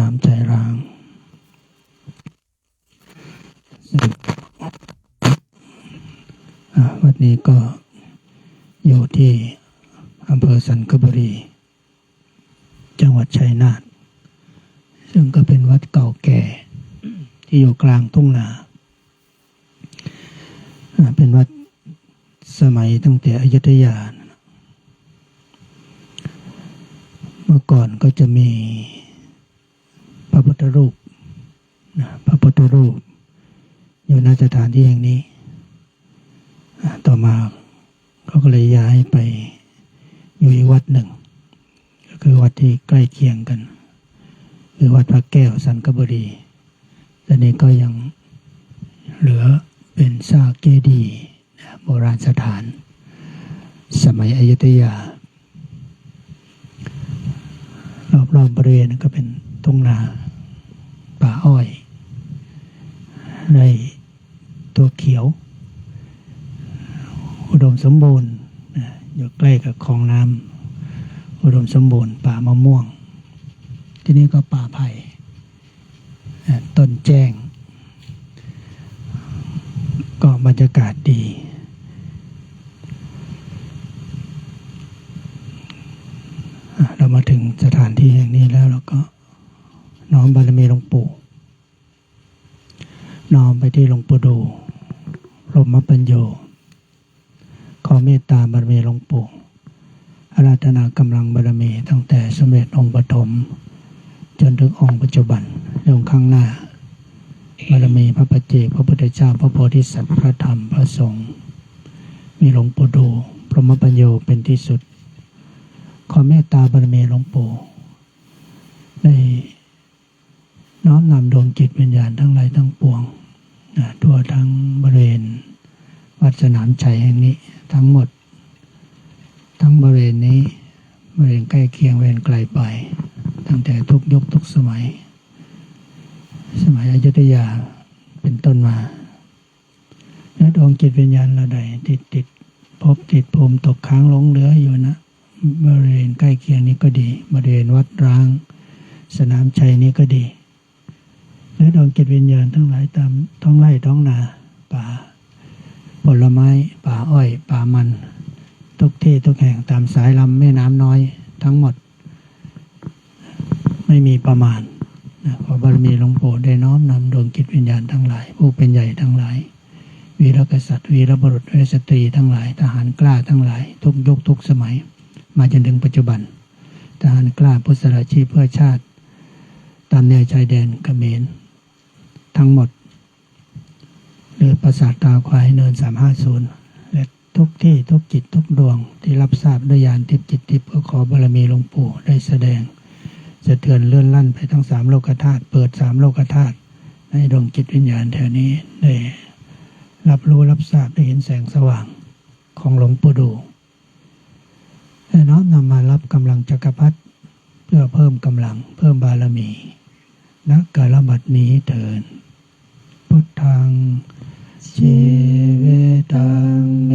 นามใจร้างวัดนี้ก็อยู่ที่อำเภอสันคบุรี จังหวัดชัยนาทซึ่งก็เป็นวัดเก่าแก่ที่อยู่กลางทุ่งนาเป็นวัดสมัยตั้งแต่อยุธยา เมื่อก่อนก็จะมี ธรูปนะพระพุทธรูป อยู่ณสถานที่แห่งนี้ ต่อมาเขาก็เลยย้ายไปอยู่อีกวัดหนึ่ง ก็คือวัดที่ใกล้เคียงกัน คือวัดพระแก้วสันกบุรีตอนนี้ก็ยังเหลือเป็นซากเจดีย์โบราณสถาน สมัยอยุธยา รอบๆบบริเวณก็เป็นทุ่งนา ป่าอ้อยไรตัวเขียว อุดมสมบูรณ์อยู่ใกล้กับคลองน้ำอุดมสมบูรณ์ ป่ามะม่วง ที่นี่ก็ป่าไผ่ต้นแจ้ง ก็บรรยากาศดี เรามาถึงสถานที่แห่งนี้แล้วเราก็ น้อมบารมีหลวงปู่ น้อมไปที่หลวงปู่ดูรมปัญโย ขอเมตตาบารมีหลวงปู่อาราธนากำลังบารมีตั้งแต่สมเด็จองค์ปฐมจนถึงองค์ปัจจุบันในองค์ข้างหน้า บารมีพระปัจเจกพระพุทธเจ้าพระโพธิสัตว์พระธรรมพระสงฆ์มีหลวงปู่ดูพรหมปัญโยเป็นที่สุด ขอเมตตาบารมีหลวงปู่ได้ น้อมนำดวงจิตวิญญาณทั้งหลายทั้งปวงนะทั่วทั้งบริเวณวัดสนามชัยแห่งนี้ทั้งหมด ทั้งบริเวณนี้บริเวณใกล้เคียงบริเวณไกลไป ตั้งแต่ทุกยุคทุกสมัย สมัยอยุธยาเป็นต้นมาและดวงจิตวิญญาณเราใดติดติดพบติดภูมิตกค้างหลงเหลืออยู่นะบริเวณใกล้เคียงนี้ก็ดี บริเวณวัดร้าง สนามชัยนี้ก็ดี และดวงจิตวิญญาณทั้งหลายตามท้องไร่ท้องนา ป่า ผลไม้ ป่าอ้อย ป่ามัน ทุกที่ทุกแห่งตามสายลำแม่น้ำน้อยทั้งหมด ไม่มีประมาณนะขอบารมีหลวงปู่ได้น้อมนำดวงจิตวิญญาณทั้งหลาย ผู้เป็นใหญ่ทั้งหลาย วีรกษัตริย์ วีรบุรุษวีรสตรีทั้งหลาย ทหารกล้าทั้งหลาย ทุกยุคทุกสมัย มาจนถึงปัจจุบัน ทหารกล้าพุทธราชีพเพื่อชาติ ตามแนวชายแดนกเขมร ทั้งหมด หรือประสาทตาควายเนินสามห้าศูนย์และทุกที่ทุกจิตทุกดวงที่รับทราบด้วยยานทิพย์จิตทิพย์ก็ขอบารมีหลวงปู่ได้แสดงสะเทือนเลื่อนลั่นไปทั้งสามโลกธาตุเปิดสามโลกธาตุให้ดวงจิตวิญญาณแถวนี้ได้รับรู้รับทราบได้เห็นแสงสว่างของหลวงปู่ดูและน้อมนำมารับกำลังจักรพรรดิเพื่อเพิ่มกำลังเพิ่มบารมีนักการบัดนี้เถิน พุทธังชีวิตังเม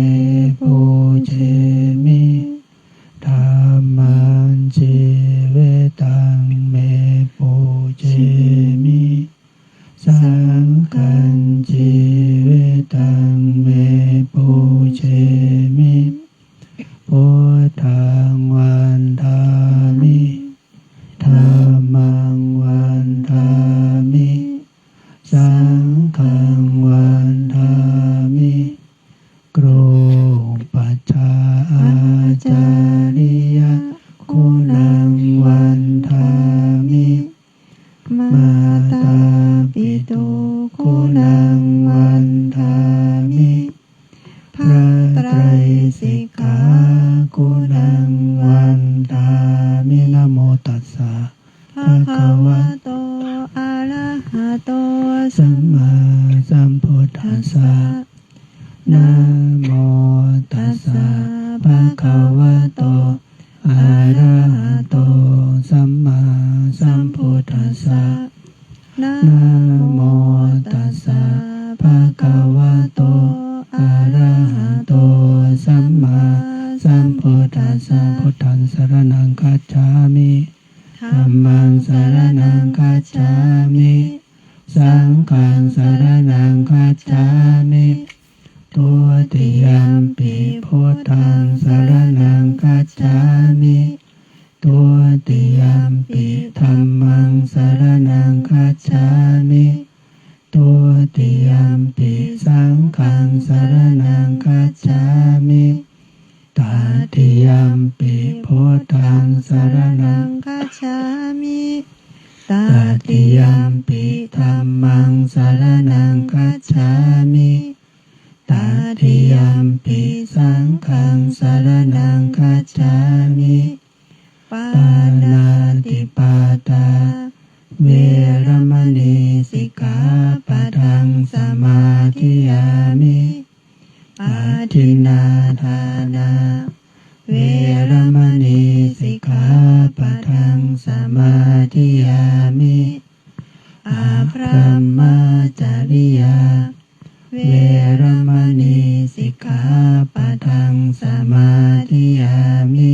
ปูเจมิธรรมังชีวิตังเมปูเจมิสังฆังชีวิตังเมปูเจมิ มมาสัมพุิปานาติปาตา เวรมณีสิกขาปะทังสมาธิยามิอาทินนาทานา เวรมณีสิกขาปะทังสมาธิยามิอาพรหมจริยา เวรมณีสิกขาปะทังสมาธิยามิ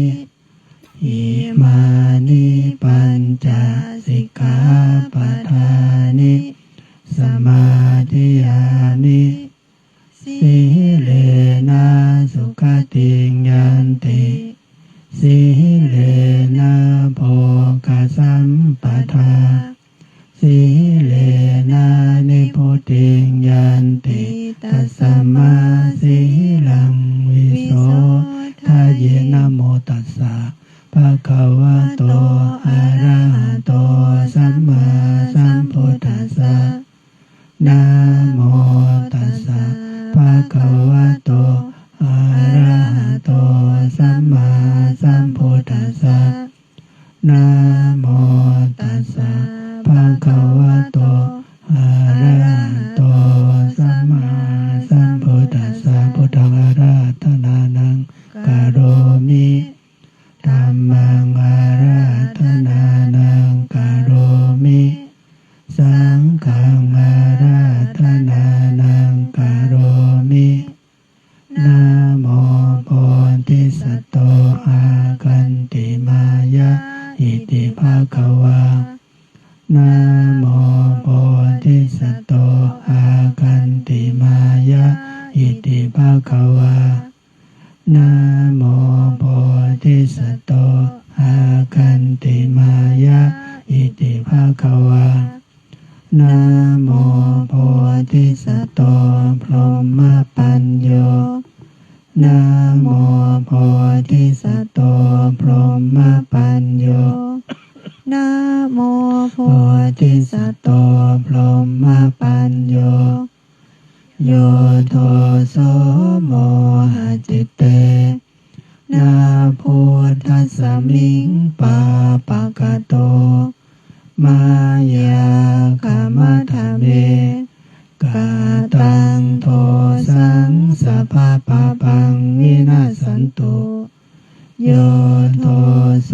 เยนะโมตัสสะภะคะวะโตอะระหะโตสัมมาสัมพุทธัสสะนะโมตัสสะภะคะวะโตอะระหะโตสัมมาสัมพุทธัสสะนะ ภาควานะโมโพธิสัตโตอากันติมายะอิติภาควานะโมโพธิสัตโตอากันติมายะอิติภาควานะโมโพธิสัตโตพรหมปัญโยนะโมโพธิสัตโตพรหมปัญโย นะโมโพธิสัตว์โตพรหมปัญโย โยโทโสโมหจิตเต นาพุทธสมิงปาปะกะโต มายาคามะทะเมกาตังโทสังสะพาปะปังวินาสันตุ โยโทโส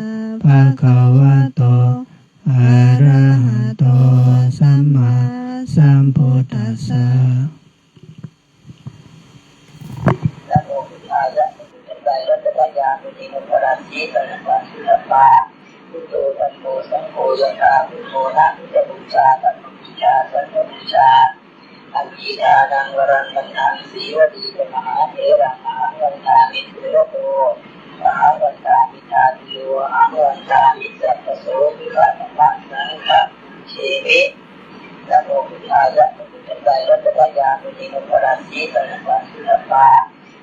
ขราสีสันตัสสะปะพุทโธธัมโมสังโฆยะถาพุทโธนะพุทธบูชาตัมบูชาสังฆบูชาอันทิทานังวรังมันทังสีวดีจมหาเถระมหาวันตามิสุรโตมหาวันตามิทาติโยมหาวันตามิสัพโสวิภัตมะสังฆเชมินะโมพุทธายะพุทธายะพุทธายะพุทธิมุขราสีสันตัสสะปะ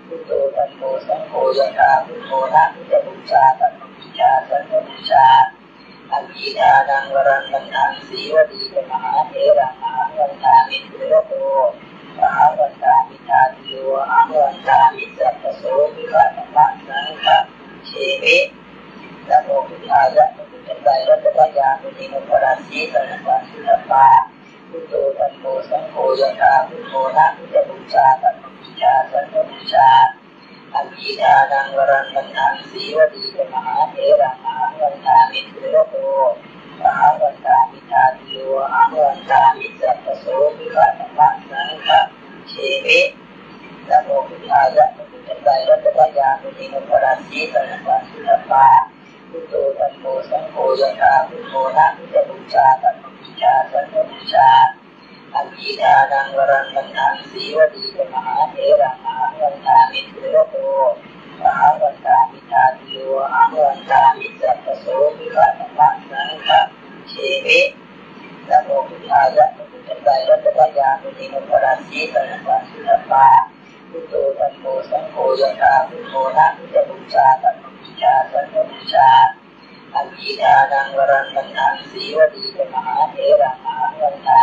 พุทโธธัมโมสังโฆยะถาพุทโธนะ ಸಂಭವಿಸುವ ಆಹಾರ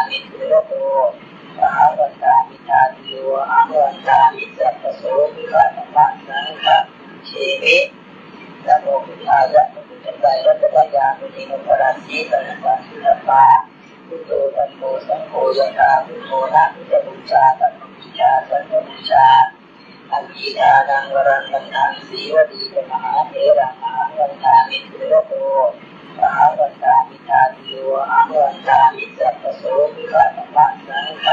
นตามิสุรโตมหาวันตามิทาติโยมหาวันตามิสัพโสวิภัตมะสังฆเชมิตนะโมพุทธายะพุทธายะพุทธายะพุทธิมุขราสีสันตัสสะปะพุทโธธัมโมสังโฆยะถาพุทโธนะพุทธบูชาตัมบูชาสังฆบูชาอันทิทานังวรังมันทังสีวดีจมหาเถระมหาวันตามิสุรโตมหาวันตามิ ทาติโยมหาวันตามิสัพพโสวิภัตมะสังฆ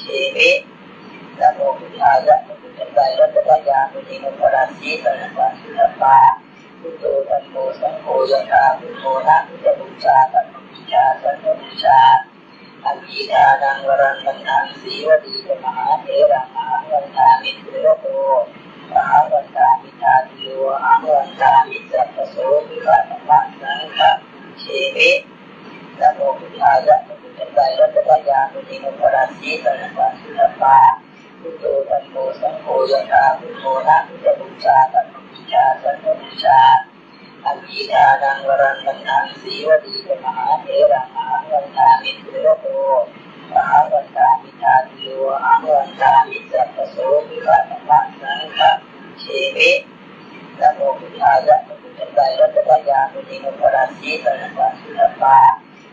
เชมินะโมพุทธายะพุทธายะพุทธายะพุทธิมุขราสีสันตัสสะปะพุทโธธัมโมสังโฆยะถาพุทโธนะพุทธบูชาตัมบูชาสังฆบูชาอันทิทานังวรังมันทังสีวดีจมหาเถระมหาวันตามิสุรโตมหาวันตามิทาติโยมหาวันตามิสัพพโสวิภัตมะสังฆเชมินะโมพุทธายะพุทธายะพุทธายะพุทธิมุขราสีสันตัสสะปะพุทโธธัมโมสังโฆยะถาพุทโธนะพุทธบูชาตัมบูชาสังฆบูชาอันทิทานังวรังมันทังสีวดีวันตามิสุรโตมหาวันตามิทาติโยมหาวันตามิสัพพโสวิภัตมะสังฆเชมินะโม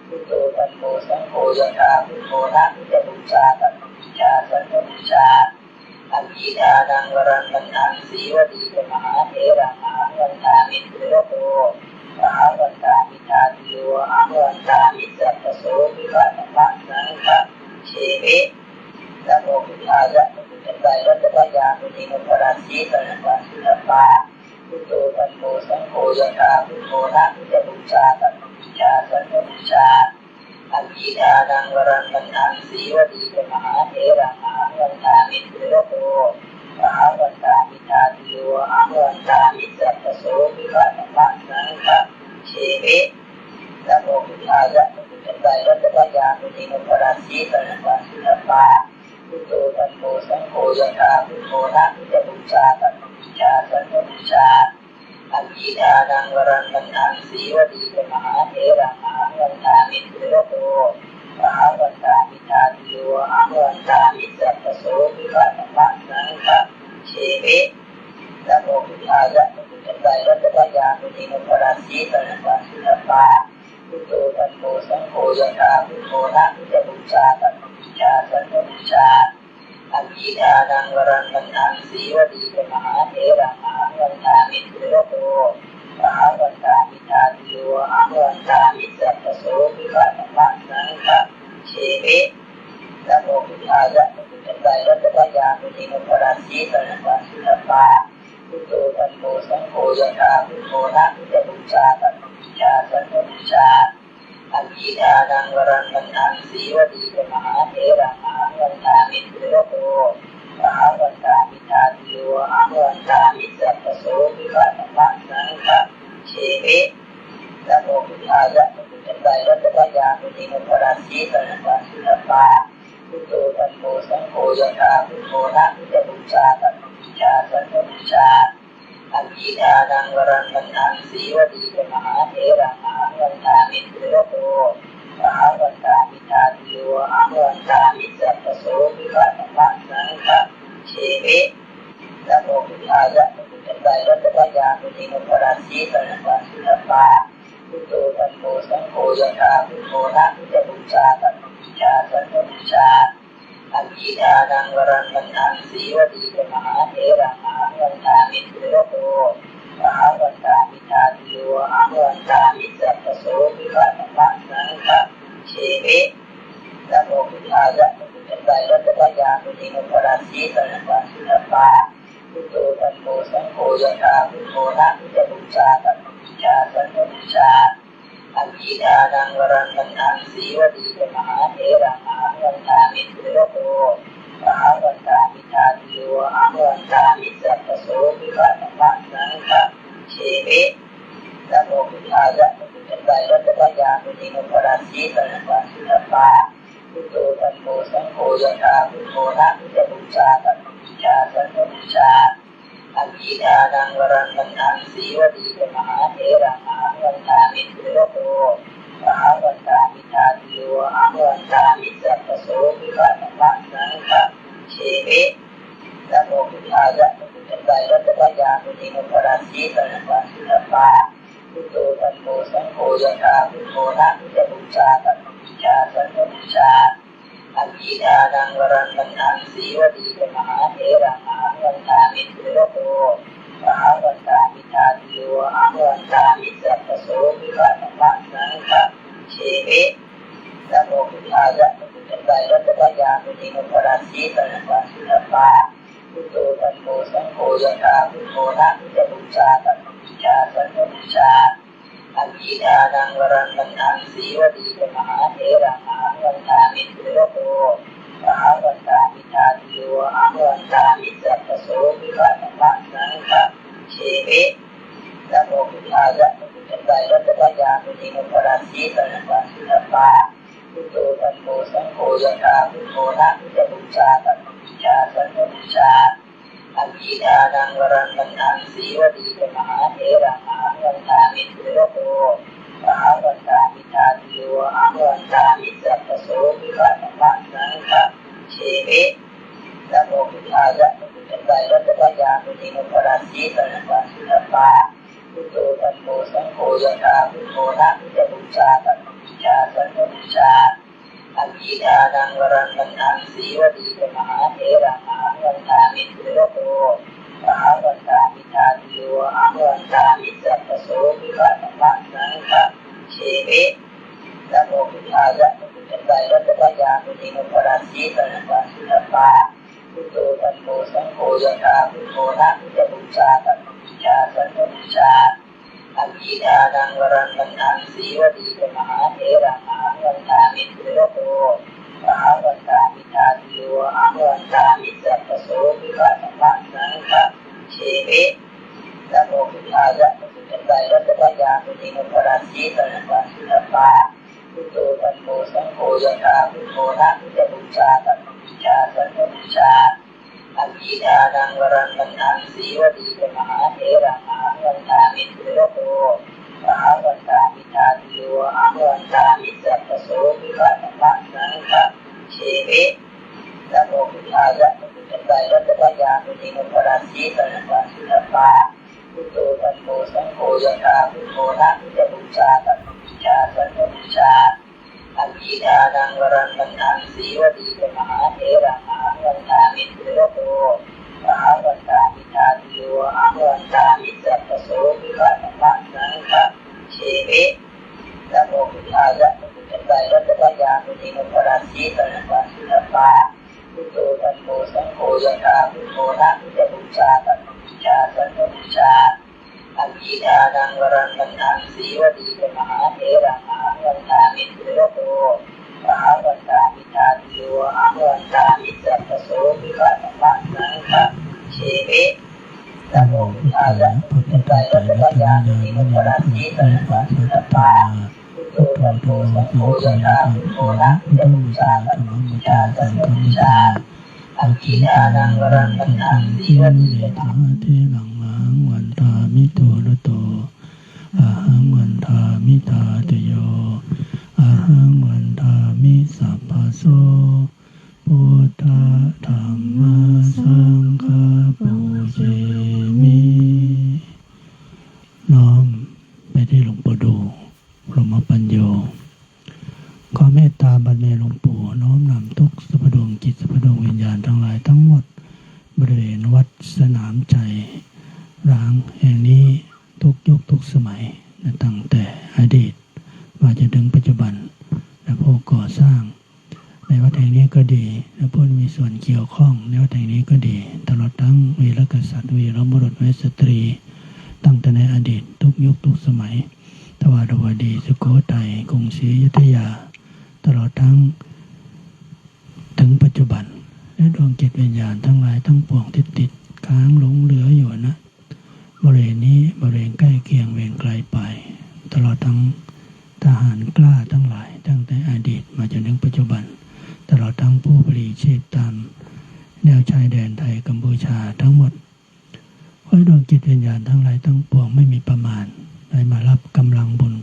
พุทธายะพุทธตัสสะปะพุทโธธัมโมสังโฆยะถาพุทโธนะพุทธบูชาตัมบูชาสังฆบูชาอันทิทานังวรังมันทังสีวดีจมหาเถระมหาวันตามิสุรโตมหาวันตามิทาติโยมหาวันตามิสัพพโสวิภัตมะสังฆเชมินะโมพุทธายะพุทธายะพุทธายะพุทธิมุขราสีสันตัสสะปะพุทโธธัมโมสังโฆยะถาพุทโธนะพุทธบูชาตมบูชาสังฆบูชา อันทิทานังวรังมันทังสีวดีจมหาเถระมหาวันตามิสุรโตมหาวันตามิทาติโยมหาวันตามิสัพพโสวิภัตมะสังฆเชมินะโมพุทธายะพุทธายะพุทธายะพุทธิมุขราสีสันตัสสะปะพุทโธธัมโมสังโฆยะถาพุทโธนะพุทธบูชาตัมบูชาสังฆบูชาอันทิทานังวรังมันทังสีวดีจมหาเถระมหาวันตามิสุรโต ยะทาภูโมนะเดมุชาตันมุชาตันมุชาอันนี้อานังวรังวันนังสีวดีจมหาเทระมหาวันตามิเทระโตมหาวันตามิทาติวมหาวันตามิสัพพโสวิวัตมะสังฆะเชมินะโมพุทธายะพุทธังไตรรัตนญาณิโนปราชีสันตะสุรปาพุทโธตัมโมสังโฆยะทาภูโมนะเดมุชาตั ดาดังวรังกันทังสีวดีเป็นมหาเทระมหาวันตามิเทระโตมหาวัน โพยคาพุทโธนะพุทธบูชาตัตบูชาสัตติชาอันนีดานังวรังมันทังสีวดี พุทธิโมรสีตระหนักสุตปาพุทโธตัมโมสังโฆยถาพุทโธนะพุทธบูชาตัมบูชาสัมบูชาอันนี้ทานังวรังกันทังสีวดีตมหาเถระมหาวันตามิเถระโตมหาวันตามิทาติโยมหาวันตามิสัพพโสวิวัตมังสังฆเชมินะโมพุทธายะพุทธัยะตะยาพุทธิโมรสีตระหนักสุตปา พุทโธตัมโมสังโฆยะถาพุทโธนะพุทธบูชาตัมบูชาสังโฆบูชาอันนี้ทานังวรังกันทังสีวดีกมหาเถระมหาวันทามิเถระโตมหาวันทามิทานิโยมหาวันทามิจัพพโสภิวัตมังสังฆะเชมินะโมพุทธายะพุทธใจรัตตยามุนิโมปราสีสังฆะสุตตาพุทโธตัมโมสังโฆยะถาพุทโธนะ ใจขวาถือตะปาก็ปล่อยตัวมาโยสันตุโอนะต้องมีตาถึงมีตาถึงมีตาอังกีตานังรังทันทังที่นั่นเหลือธรรมเทหลังมังวันตามิโตรโตอาหังวันตามิตาเตโย สนามใจร้างแห่งนี้ทุกยุคทุกสมัย ทั้งหลายทั้งปวงไม่มีประมาณได้มารับกำลังบุญ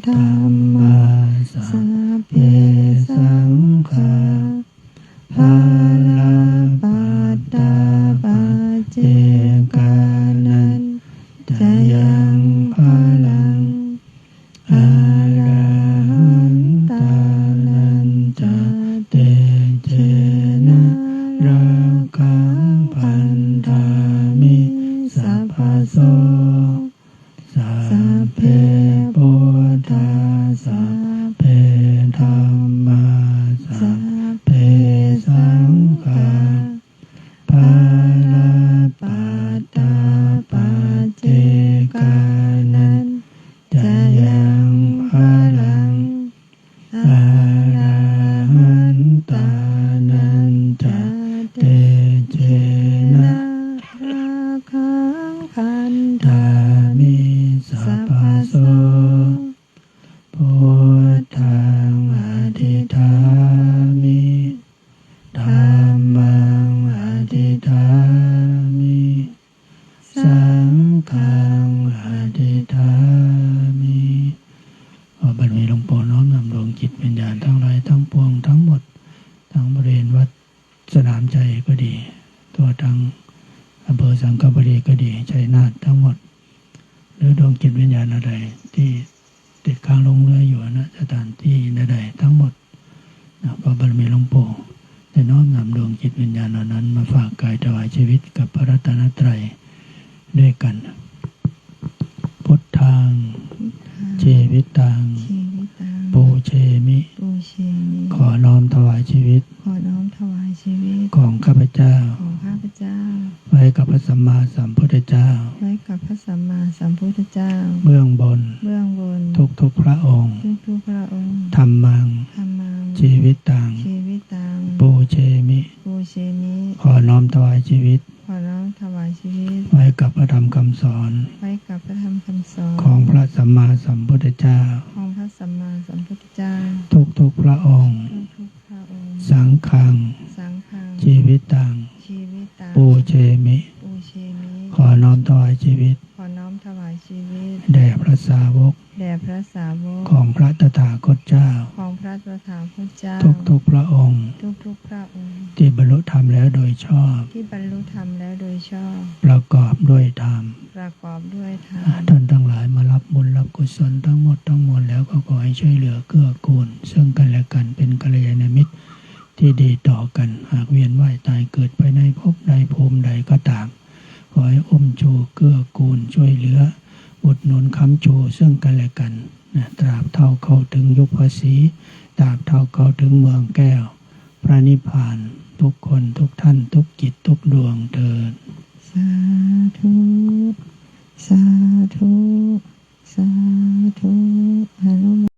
da. ชีวิตกับพระรัตนตรัยด้วยกัน ถวายชีวิต แด่พระสาวก แด่พระสาวก ของพระตถาคตเจ้า ของพระตถาคตเจ้า ทุกทุกๆพระองค์ ทุกทุกๆพระองค์ ที่บรรลุธรรมแล้วโดยชอบ ที่บรรลุธรรมแล้วโดยชอบ ประกอบด้วยธรรม ประกอบด้วยธรรม ท่านทั้งหลายมารับบุญรับกุศลทั้งหมดทั้งมวลแล้วก็ขอให้ช่วยเหลือเกื้อกูล ซึ่งกันและกันเป็นกัลยาณมิตรที่ดีต่อกัน หากเวียนว่ายตายเกิดไปในภพใดภูมิใดก็ตาม ขอให้อมโชูเกื้อกูลช่วยเหลือ อุดหนุนคำโชูซึ่งกันและกันนะตราบเท่าเขาถึงยุคภาษีตราบเท่าเขาถึงเมืองแก้ว พระนิพพานทุกคนทุกท่านทุกจิตทุกดวงเดินสาธุสาธุสาธุฮานุ